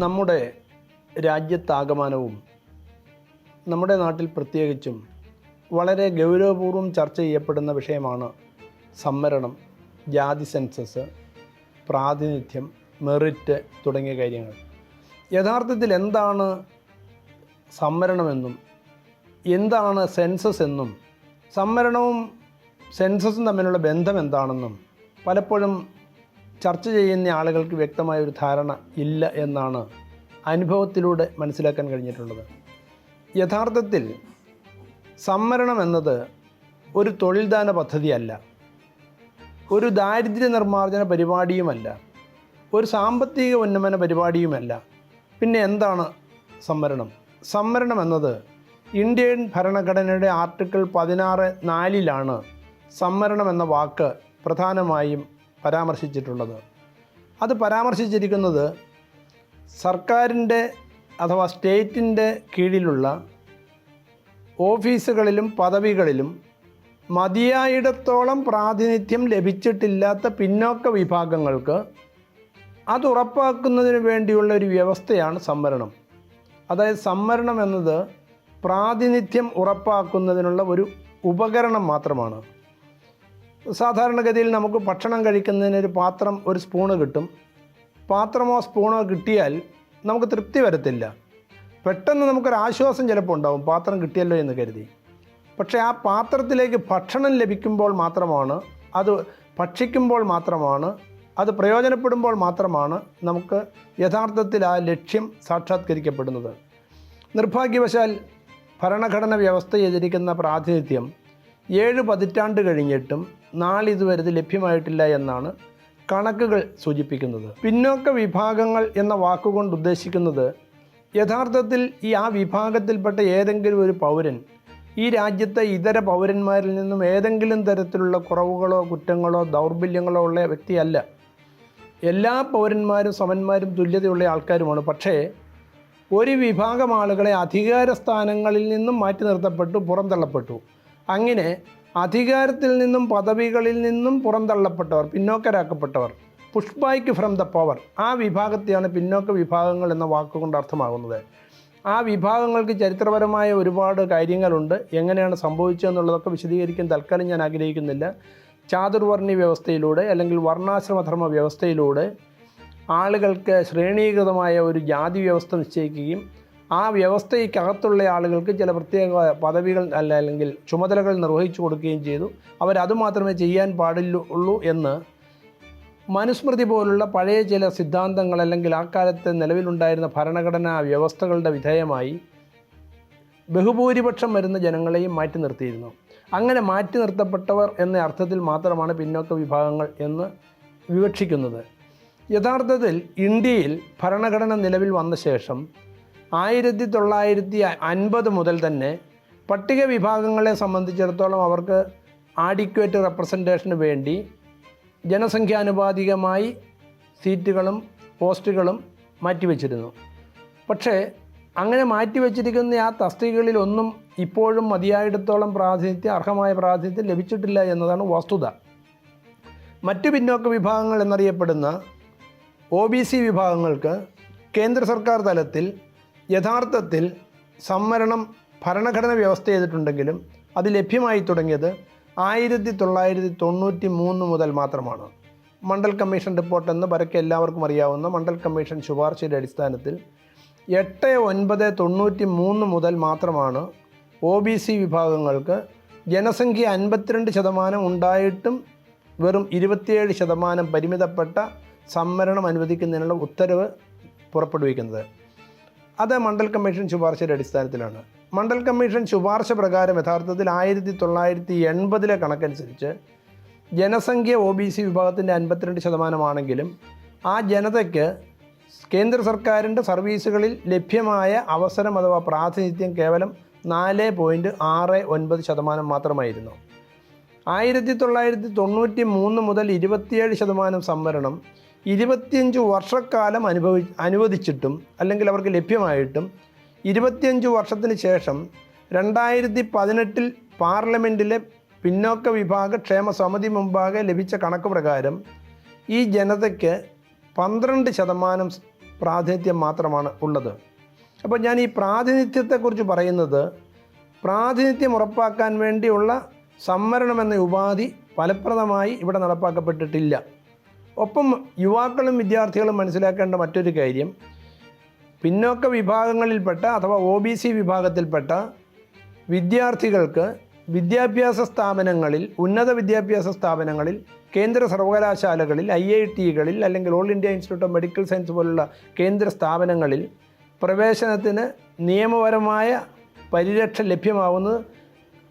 നമ്മുടെ രാജ്യത്താകമാനവും നമ്മുടെ നാട്ടിൽ പ്രത്യേകിച്ചും വളരെ ഗൗരവപൂർവം ചർച്ച ചെയ്യപ്പെടുന്ന വിഷയമാണ് സംവരണം ജാതി സെൻസസ് പ്രാതിനിധ്യം മെറിറ്റ് തുടങ്ങിയ കാര്യങ്ങൾ. യഥാർത്ഥത്തിൽ എന്താണ് സംവരണമെന്നും എന്താണ് സെൻസസ് എന്നും സംവരണവും സെൻസസും തമ്മിലുള്ള ബന്ധം എന്താണെന്നും പലപ്പോഴും ചർച്ച ചെയ്യുന്ന ആളുകൾക്ക് വ്യക്തമായ ഒരു ധാരണ ഇല്ല എന്നാണ് അനുഭവത്തിലൂടെ മനസ്സിലാക്കാൻ കഴിഞ്ഞിട്ടുള്ളത്. യഥാർത്ഥത്തിൽ സംവരണം എന്നത് ഒരു തൊഴിൽദാന പദ്ധതിയല്ല. ഒരു ദാരിദ്ര്യ നിർമ്മാർജന പരിപാടിയുമല്ല. ഒരു സാമ്പത്തിക ഉന്നമന പരിപാടിയുമല്ല. പിന്നെ എന്താണ് സംവരണം? സംവരണം എന്നത് ഇന്ത്യൻ ഭരണഘടനയുടെ ആർട്ടിക്കിൾ പതിനാറ് നാലിലാണ് സംവരണം എന്ന വാക്ക് പ്രധാനമായും പരാമർശിച്ചിട്ടുള്ളത്. അത് പരാമർശിച്ചിരിക്കുന്നത് സർക്കാരിന്റെ അഥവാ സ്റ്റേറ്റിന്റെ കീഴിലുള്ള ഓഫീസുകളിലും പദവികളിലും മതിയായിടത്തോളം പ്രാതിനിധ്യം ലഭിച്ചിട്ടില്ലാത്ത പിന്നോക്ക വിഭാഗങ്ങൾക്ക് അത് ഉറപ്പാക്കുന്നതിന് വേണ്ടിയുള്ള ഒരു വ്യവസ്ഥയാണ് സംവരണം. അതായത് സംവരണം എന്നത് പ്രാതിനിധ്യം ഉറപ്പാക്കുന്നതിനുള്ള ഒരു ഉപകരണം മാത്രമാണ്. സാധാരണഗതിയിൽ നമുക്ക് ഭക്ഷണം കഴിക്കുന്നതിന് ഒരു പാത്രം ഒരു സ്പൂണ് കിട്ടും. പാത്രമോ സ്പൂണോ കിട്ടിയാൽ നമുക്ക് തൃപ്തി വരത്തില്ല. പെട്ടെന്ന് നമുക്കൊരാശ്വാസം ചിലപ്പോൾ ഉണ്ടാവും പാത്രം കിട്ടിയല്ലോ എന്ന് കരുതി. പക്ഷേ ആ പാത്രത്തിലേക്ക് ഭക്ഷണം ലഭിക്കുമ്പോൾ മാത്രമാണ് അത് ഭക്ഷിക്കുമ്പോൾ മാത്രമാണ് അത് പ്രയോജനപ്പെടുമ്പോൾ മാത്രമാണ് നമുക്ക് യഥാർത്ഥത്തിൽ ആ ലക്ഷ്യം സാക്ഷാത്കരിക്കപ്പെടുന്നത്. നിർഭാഗ്യവശാൽ ഭരണഘടന വ്യവസ്ഥ ചെയ്തിരിക്കുന്ന പ്രാതിനിധ്യം ഏഴ് പതിറ്റാണ്ട് കഴിഞ്ഞിട്ടും നാളിതുവരെ ലഭ്യമായിട്ടില്ല എന്നാണ് കണക്കുകൾ സൂചിപ്പിക്കുന്നത്. പിന്നോക്ക വിഭാഗങ്ങൾ എന്ന വാക്കുകൊണ്ട് ഉദ്ദേശിക്കുന്നത് യഥാർത്ഥത്തിൽ ഈ ആ വിഭാഗത്തിൽപ്പെട്ട ഏതെങ്കിലും ഒരു പൗരൻ ഈ രാജ്യത്തെ ഇതര പൗരന്മാരിൽ നിന്നും ഏതെങ്കിലും തരത്തിലുള്ള കുറവുകളോ കുറ്റങ്ങളോ ദൗർബല്യങ്ങളോ ഉള്ള വ്യക്തിയല്ല. എല്ലാ പൗരന്മാരും സമന്മാരും തുല്യതയുള്ള ആൾക്കാരുമാണ്. പക്ഷേ ഒരു വിഭാഗം ആളുകളെ അധികാര സ്ഥാനങ്ങളിൽ നിന്നും മാറ്റി നിർത്തപ്പെട്ടു പുറന്തള്ളപ്പെട്ടു. അങ്ങനെ അധികാരത്തിൽ നിന്നും പദവികളിൽ നിന്നും പുറന്തള്ളപ്പെട്ടവർ പിന്നോക്കരാക്കപ്പെട്ടവർ പുഷ് ഫ്രം ദ പവർ ആ വിഭാഗത്തെയാണ് പിന്നോക്ക വിഭാഗങ്ങൾ എന്ന വാക്കുകൊണ്ട് അർത്ഥമാകുന്നത്. ആ വിഭാഗങ്ങൾക്ക് ചരിത്രപരമായ ഒരുപാട് കാര്യങ്ങളുണ്ട്. എങ്ങനെയാണ് സംഭവിച്ചതെന്നുള്ളതൊക്കെ വിശദീകരിക്കാൻ തൽക്കാലം ഞാൻ ആഗ്രഹിക്കുന്നില്ല. ചാതുർവർണി വ്യവസ്ഥയിലൂടെ അല്ലെങ്കിൽ വർണാശ്രമധർമ്മ വ്യവസ്ഥയിലൂടെ ആളുകൾക്ക് ശ്രേണീകൃതമായ ഒരു ജാതി വ്യവസ്ഥ നിശ്ചയിക്കുകയും ആ വ്യവസ്ഥയ്ക്കകത്തുള്ള ആളുകൾക്ക് ചില പ്രത്യേക പദവികൾ അല്ല അല്ലെങ്കിൽ ചുമതലകൾ നിർവഹിച്ചു കൊടുക്കുകയും ചെയ്തു. അവരത് മാത്രമേ ചെയ്യാൻ പാടുള്ളൂ എന്ന് മനുസ്മൃതി പോലുള്ള പഴയ ചില സിദ്ധാന്തങ്ങൾ അല്ലെങ്കിൽ ആ കാലത്ത് നിലവിലുണ്ടായിരുന്ന ഭരണഘടനാ വ്യവസ്ഥകളുടെ വിധേയമായി ബഹുഭൂരിപക്ഷം വരുന്ന ജനങ്ങളെയും മാറ്റി നിർത്തിയിരുന്നു. അങ്ങനെ മാറ്റി നിർത്തപ്പെട്ടവർ എന്ന അർത്ഥത്തിൽ മാത്രമാണ് പിന്നോക്ക വിഭാഗങ്ങൾ എന്ന് വിവക്ഷിക്കുന്നത്. യഥാർത്ഥത്തിൽ ഇന്ത്യയിൽ ഭരണഘടന നിലവിൽ വന്ന ശേഷം ആയിരത്തി തൊള്ളായിരത്തി അൻപത് മുതൽ തന്നെ പട്ടിക വിഭാഗങ്ങളെ സംബന്ധിച്ചിടത്തോളം അവർക്ക് ആഡിക്വേറ്റ് റെപ്രസെന്റേഷന് വേണ്ടി ജനസംഖ്യാനുപാതികമായി സീറ്റുകളും പോസ്റ്റുകളും മാറ്റിവെച്ചിരുന്നു. പക്ഷേ അങ്ങനെ മാറ്റിവെച്ചിരിക്കുന്ന ആ തസ്തികകളിലൊന്നും ഇപ്പോഴും മതിയായിടത്തോളം പ്രാതിനിധ്യം അർഹമായ പ്രാതിനിധ്യം ലഭിച്ചിട്ടില്ല എന്നതാണ് വസ്തുത. മറ്റു പിന്നോക്ക വിഭാഗങ്ങൾ എന്നറിയപ്പെടുന്ന ഒ ബി സി വിഭാഗങ്ങൾക്ക് കേന്ദ്ര സർക്കാർ തലത്തിൽ യഥാർത്ഥത്തിൽ സംവരണം ഭരണഘടന വ്യവസ്ഥ ചെയ്തിട്ടുണ്ടെങ്കിലും അത് ലഭ്യമായി തുടങ്ങിയത് ആയിരത്തി തൊള്ളായിരത്തി തൊണ്ണൂറ്റി മൂന്ന് മുതൽ മാത്രമാണ്. മണ്ഡൽ കമ്മീഷൻ റിപ്പോർട്ട് എന്ന് പരക്കെ എല്ലാവർക്കും അറിയാവുന്ന മണ്ഡൽ കമ്മീഷൻ ശുപാർശയുടെ അടിസ്ഥാനത്തിൽ എട്ട് ഒൻപത് തൊണ്ണൂറ്റി മൂന്ന് മുതൽ മാത്രമാണ് ഒ ബി സി വിഭാഗങ്ങൾക്ക് ജനസംഖ്യ അൻപത്തിരണ്ട് ശതമാനം ഉണ്ടായിട്ടും വെറും ഇരുപത്തിയേഴ് ശതമാനം പരിമിതപ്പെട്ട സംവരണം അനുവദിക്കുന്നതിനുള്ള ഉത്തരവ് പുറപ്പെടുവിക്കുന്നത്. അത് മണ്ഡൽ കമ്മീഷൻ ശുപാർശയുടെ അടിസ്ഥാനത്തിലാണ്. മണ്ഡൽ കമ്മീഷൻ ശുപാർശ പ്രകാരം യഥാർത്ഥത്തിൽ ആയിരത്തി തൊള്ളായിരത്തി എൺപതിലെ കണക്കനുസരിച്ച് ജനസംഖ്യ ഒ ബി സി വിഭാഗത്തിന്റെ അൻപത്തിരണ്ട് ശതമാനമാണെങ്കിലും ആ ജനതയ്ക്ക് കേന്ദ്ര സർക്കാരിന്റെ സർവീസുകളിൽ ലഭ്യമായ അവസരം അഥവാ പ്രാതിനിധ്യം കേവലം നാല് പോയിന്റ് ആറ് ഒൻപത് ശതമാനം മാത്രമായിരുന്നു. ആയിരത്തി തൊള്ളായിരത്തി തൊണ്ണൂറ്റി മൂന്ന് മുതൽ ഇരുപത്തിയേഴ് ശതമാനം സംവരണം ഇരുപത്തിയഞ്ച് വർഷക്കാലം അനുഭവി അനുവദിച്ചിട്ടും അല്ലെങ്കിൽ അവർക്ക് ലഭ്യമായിട്ടും ഇരുപത്തിയഞ്ച് വർഷത്തിന് ശേഷം രണ്ടായിരത്തി പതിനെട്ടിൽ പാർലമെന്റിലെ പിന്നോക്ക വിഭാഗ ക്ഷേമ സമിതി മുമ്പാകെ ലഭിച്ച കണക്ക് പ്രകാരം ഈ ജനതയ്ക്ക് പന്ത്രണ്ട് ശതമാനം പ്രാതിനിധ്യം മാത്രമാണ് ഉള്ളത്. അപ്പോൾ ഞാൻ ഈ പ്രാതിനിധ്യത്തെക്കുറിച്ച് പറയുന്നത് പ്രാതിനിധ്യം ഉറപ്പാക്കാൻ വേണ്ടിയുള്ള സംവരണം എന്ന ഉപാധി ഫലപ്രദമായി ഇവിടെ നടപ്പാക്കപ്പെട്ടിട്ടില്ല. ഒപ്പം യുവാക്കളും വിദ്യാർത്ഥികളും മനസ്സിലാക്കേണ്ട മറ്റൊരു കാര്യം പിന്നോക്ക വിഭാഗങ്ങളിൽപ്പെട്ട അഥവാ ഒ ബി സി വിഭാഗത്തിൽപ്പെട്ട വിദ്യാർത്ഥികൾക്ക് വിദ്യാഭ്യാസ സ്ഥാപനങ്ങളിൽ ഉന്നത വിദ്യാഭ്യാസ സ്ഥാപനങ്ങളിൽ കേന്ദ്ര സർവകലാശാലകളിൽ ഐ ഐ ടികളിൽ അല്ലെങ്കിൽ all India institute of medical science പോലുള്ള കേന്ദ്ര സ്ഥാപനങ്ങളിൽ പ്രവേശനത്തിന് നിയമപരമായ പരിരക്ഷ ലഭ്യമാവുന്നത്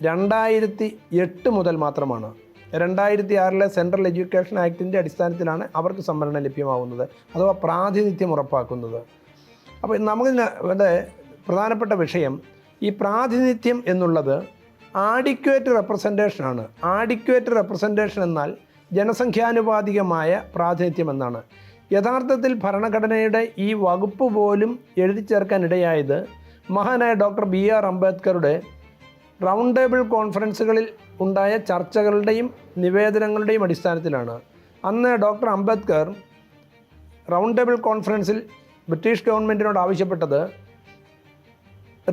രണ്ടായിരത്തി എട്ട് മുതൽ മാത്രമാണ്. രണ്ടായിരത്തി ആറിലെ സെൻട്രൽ എഡ്യൂക്കേഷൻ ആക്ടിന്റെ അടിസ്ഥാനത്തിലാണ് അവർക്ക് സംവരണം ലഭ്യമാവുന്നത് അഥവാ പ്രാതിനിധ്യം ഉറപ്പാക്കുന്നത്. അപ്പോൾ നമുക്ക് ഇവിടെ പ്രധാനപ്പെട്ട വിഷയം ഈ പ്രാതിനിധ്യം എന്നുള്ളത് ആഡിക്വേറ്റ് റെപ്രസെന്റേഷനാണ് ആഡിക്വേറ്റ് റെപ്രസെന്റേഷൻ എന്നാൽ ജനസംഖ്യാനുപാതികമായ പ്രാതിനിധ്യം എന്നാണ്. യഥാർത്ഥത്തിൽ ഭരണഘടനയുടെ ഈ വകുപ്പ് പോലും എഴുതി ചേർക്കാൻ ഇടയായത് മഹാനായ ഡോക്ടർ ബി ആർ അംബേദ്കറുടെ റൗണ്ട് ടേബിൾ കോൺഫറൻസുകളിൽ ഉണ്ടായ ചർച്ചകളുടെയും നിവേദനങ്ങളുടെയും അടിസ്ഥാനത്തിലാണ്. അന്ന് ഡോക്ടർ അംബേദ്കർ റൗണ്ട് ടേബിൾ കോൺഫറൻസിൽ ബ്രിട്ടീഷ് ഗവൺമെന്റിനോട് ആവശ്യപ്പെട്ടത്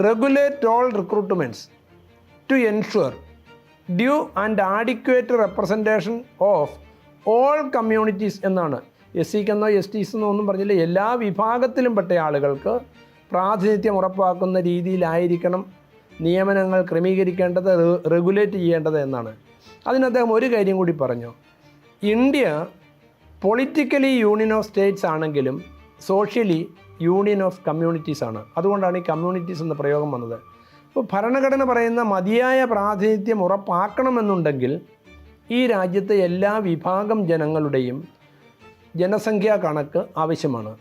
regulate all recruitments to ensure due and adequate representation of all communities എന്നാണ്. എസ് സിക്കെന്നോ എസ് ടി എന്നോ ഒന്നും പറഞ്ഞില്ല. എല്ലാ വിഭാഗത്തിലും പെട്ട ആളുകൾക്ക് പ്രാതിനിധ്യം ഉറപ്പാക്കുന്ന രീതിയിലായിരിക്കണം നിയമനങ്ങൾ ക്രമീകരിക്കേണ്ടത് റെഗുലേറ്റ് ചെയ്യേണ്ടത് എന്നാണ്. അതിന് അദ്ദേഹം ഒരു കാര്യം കൂടി പറഞ്ഞു. India politically union of states ആണെങ്കിലും സോഷ്യലി യൂണിയൻ ഓഫ് കമ്മ്യൂണിറ്റീസ് ആണ്. അതുകൊണ്ടാണ് ഈ കമ്മ്യൂണിറ്റീസ് എന്ന പ്രയോഗം വന്നത്. അപ്പോൾ ഭരണഘടന പറയുന്ന മതിയായ പ്രാതിനിധ്യം ഉറപ്പാക്കണമെന്നുണ്ടെങ്കിൽ ഈ രാജ്യത്തെ എല്ലാ വിഭാഗം ജനങ്ങളുടെയും ജനസംഖ്യാ കണക്ക് ആവശ്യമാണ്.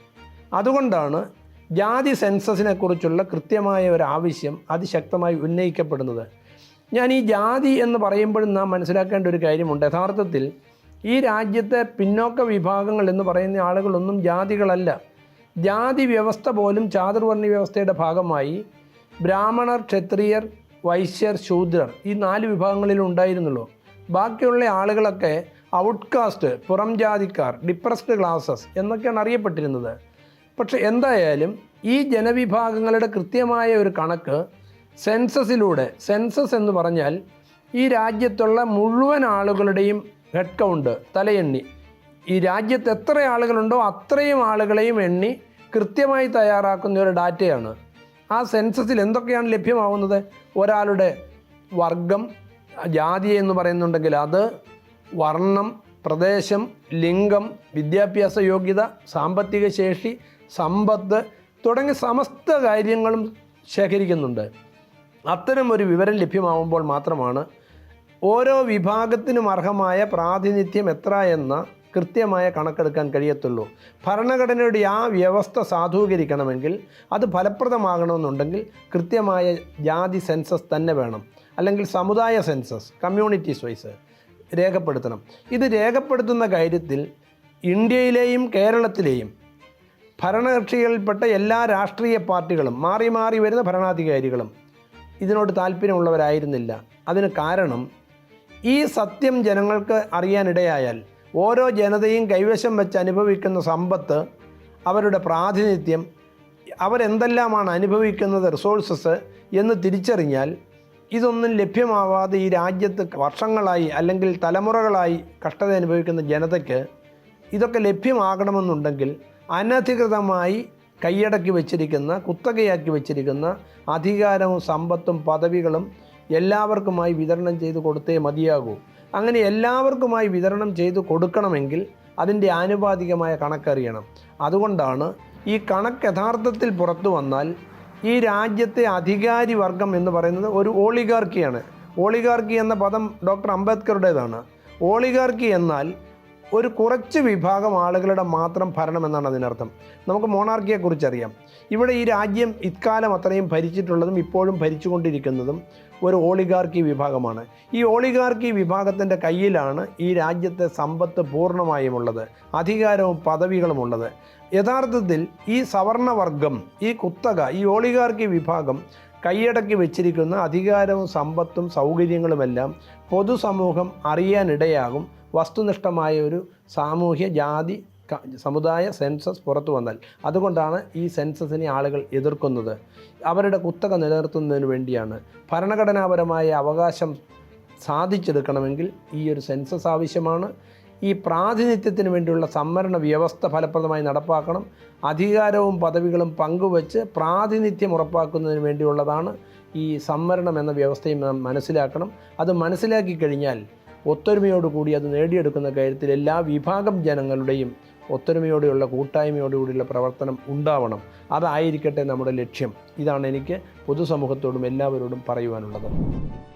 അതുകൊണ്ടാണ് ജാതി സെൻസസിനെ കുറിച്ചുള്ള കൃത്യമായ ഒരു ആവശ്യം അതിശക്തമായി ഉന്നയിക്കപ്പെടുന്നത്. ഞാൻ ഈ ജാതി എന്ന് പറയുമ്പോഴും നാം മനസ്സിലാക്കേണ്ട ഒരു കാര്യമുണ്ട്. യഥാർത്ഥത്തിൽ ഈ രാജ്യത്തെ പിന്നോക്ക വിഭാഗങ്ങൾ എന്ന് പറയുന്ന ആളുകളൊന്നും ജാതികളല്ല. ജാതി വ്യവസ്ഥ പോലും ചാതുർവർണ വ്യവസ്ഥയുടെ ഭാഗമായി ബ്രാഹ്മണർ ക്ഷത്രിയർ വൈശ്യർ ശൂദ്രർ ഈ നാല് വിഭാഗങ്ങളിൽ ഉണ്ടായിരുന്നുള്ളൂ. ബാക്കിയുള്ള ആളുകളൊക്കെ ഔട്ട്കാസ്റ്റ് പുറം ജാതിക്കാർ ഡിപ്രസ്ഡ് ക്ലാസസ് എന്നൊക്കെയാണ് അറിയപ്പെട്ടിരുന്നത്. പക്ഷെ എന്തായാലും ഈ ജനവിഭാഗങ്ങളുടെ കൃത്യമായ ഒരു കണക്ക് സെൻസസിലൂടെ സെൻസസ് എന്ന് പറഞ്ഞാൽ ഈ രാജ്യത്തുള്ള മുഴുവൻ ആളുകളുടെയും ഹെഡ് കൗണ്ട് തലയെണ്ണി. ഈ രാജ്യത്ത് എത്ര ആളുകളുണ്ടോ അത്രയും ആളുകളെയും എണ്ണി കൃത്യമായി തയ്യാറാക്കുന്ന ഒരു ഡാറ്റയാണ്. ആ സെൻസസിൽ എന്തൊക്കെയാണ് ലഭ്യമാവുന്നത്? ഒരാളുടെ വർഗം ജാതി എന്ന് പറയുന്നുണ്ടെങ്കിൽ അത് വർണം പ്രദേശം ലിംഗം വിദ്യാഭ്യാസ യോഗ്യത സാമ്പത്തിക ശേഷി സമ്പത്ത് തുടങ്ങിയ സമസ്ത കാര്യങ്ങളും ശേഖരിക്കുന്നുണ്ട്. അത്തരം ഒരു വിവരം ലഭ്യമാവുമ്പോൾ മാത്രമാണ് ഓരോ വിഭാഗത്തിനും അർഹമായ പ്രാതിനിധ്യം എത്ര എന്ന കൃത്യമായ കണക്കെടുക്കാൻ കഴിയത്തുള്ളൂ. ഭരണഘടനയുടെ ആ വ്യവസ്ഥ സാധൂകരിക്കണമെങ്കിൽ അത് ഫലപ്രദമാകണമെന്നുണ്ടെങ്കിൽ കൃത്യമായ ജാതി സെൻസസ് തന്നെ വേണം. അല്ലെങ്കിൽ സമുദായ സെൻസസ് കമ്മ്യൂണിറ്റീസ് വൈസ്. രേഖപ്പെടുത്തണം. ഇത് രേഖപ്പെടുത്തുന്ന കാര്യത്തിൽ ഇന്ത്യയിലെയും കേരളത്തിലെയും ഭരണകക്ഷികളിൽപ്പെട്ട എല്ലാ രാഷ്ട്രീയ പാർട്ടികളും മാറി മാറി വരുന്ന ഭരണാധികാരികളും ഇതിനോട് താല്പര്യമുള്ളവരായിരുന്നില്ല. അതിന് കാരണം ഈ സത്യം ജനങ്ങൾക്ക് അറിയാനിടയായാൽ ഓരോ ജനതയും കൈവശം വെച്ച് അനുഭവിക്കുന്ന സമ്പത്ത് അവരുടെ പ്രാതിനിധ്യം അവരെന്തെല്ലാമാണ് അനുഭവിക്കുന്നത് റിസോഴ്സസ് എന്ന് തിരിച്ചറിഞ്ഞാൽ ഇതൊന്നും ലഭ്യമാവാതെ ഈ രാജ്യത്ത് വർഷങ്ങളായി അല്ലെങ്കിൽ തലമുറകളായി കഷ്ടത അനുഭവിക്കുന്ന ജനതയ്ക്ക് ഇതൊക്കെ ലഭ്യമാകണമെന്നുണ്ടെങ്കിൽ അനധികൃതമായി കൈയടക്കി വച്ചിരിക്കുന്ന കുത്തകയാക്കി വച്ചിരിക്കുന്ന അധികാരവും സമ്പത്തും പദവികളും എല്ലാവർക്കുമായി വിതരണം ചെയ്ത് കൊടുത്തേ മതിയാകൂ. അങ്ങനെ എല്ലാവർക്കുമായി വിതരണം ചെയ്ത് കൊടുക്കണമെങ്കിൽ അതിന്റെ ആനുപാതികമായ കണക്കറിയണം. അതുകൊണ്ടാണ് ഈ കണക്ക് യഥാർത്ഥത്തിൽ പുറത്തു വന്നാൽ ഈ രാജ്യത്തെ അധികാരി വർഗം എന്ന് പറയുന്നത് ഒരു ഓളിഗാർക്കിയാണ്. ഓളിഗാർക്കി എന്ന പദം ഡോക്ടർ അംബേദ്കറുടേതാണ്. ഓളിഗാർക്കി എന്നാൽ ഒരു കുറച്ച് വിഭാഗം ആളുകളുടെ മാത്രം ഭരണം എന്നാണ് അതിനർത്ഥം. നമുക്ക് മോണാർക്കിയെക്കുറിച്ച് അറിയാം ഇവിടെ ഈ രാജ്യം ഇക്കാലം അത്രയും ഭരിച്ചിട്ടുള്ളതും ഇപ്പോഴും ഭരിച്ചുകൊണ്ടിരിക്കുന്നതും ഒരു ഓളിഗാർക്കി വിഭാഗമാണ്. ഈ ഓളിഗാർക്കി വിഭാഗത്തിന്റെ കയ്യിലാണ് ഈ രാജ്യത്തെ സമ്പത്ത് പൂർണമായും ഉള്ളത് അധികാരവും പദവികളും ഉള്ളത് യഥാർത്ഥത്തിൽ ഈ സവർണവർഗം ഈ കുത്തക ഈ ഓളിഗാർക്കി വിഭാഗം കൈയടക്കി വെച്ചിരിക്കുന്ന അധികാരവും സമ്പത്തും സൗകര്യങ്ങളുമെല്ലാം പൊതുസമൂഹം അറിയാനിടയാകും. വസ്തുനിഷ്ഠമായ ഒരു സാമൂഹ്യ ജാതി സമുദായ സെൻസസ് പുറത്തു വന്നാൽ അതുകൊണ്ടാണ് ഈ സെൻസസിനെ ആളുകൾ എതിർക്കുന്നത്. അവരുടെ കുത്തക നിലനിർത്തുന്നതിന് വേണ്ടിയാണ്. ഭരണഘടനാപരമായ അവകാശം സാധിച്ചെടുക്കണമെങ്കിൽ ഈ ഒരു സെൻസസ് ആവശ്യമാണ്. ഈ പ്രാതിനിധ്യത്തിന് വേണ്ടിയുള്ള സംവരണ വ്യവസ്ഥ ഫലപ്രദമായി നടപ്പാക്കണം. അധികാരവും പദവികളും പങ്കുവച്ച് പ്രാതിനിധ്യം ഉറപ്പാക്കുന്നതിന് വേണ്ടിയുള്ളതാണ് ഈ സംവരണം എന്ന വ്യവസ്ഥയും മനസ്സിലാക്കണം. അത് മനസ്സിലാക്കി കഴിഞ്ഞാൽ ഒത്തൊരുമയോടുകൂടി അത് നേടിയെടുക്കുന്ന കാര്യത്തിൽ എല്ലാ വിഭാഗം ജനങ്ങളുടെയും ഒത്തൊരുമയോടെയുള്ള കൂട്ടായ്മയോടുകൂടിയുള്ള പ്രവർത്തനം ഉണ്ടാവണം. അതായിരിക്കട്ടെ നമ്മുടെ ലക്ഷ്യം. ഇതാണ് എനിക്ക് പൊതുസമൂഹത്തോടും എല്ലാവരോടും പറയുവാനുള്ളത്.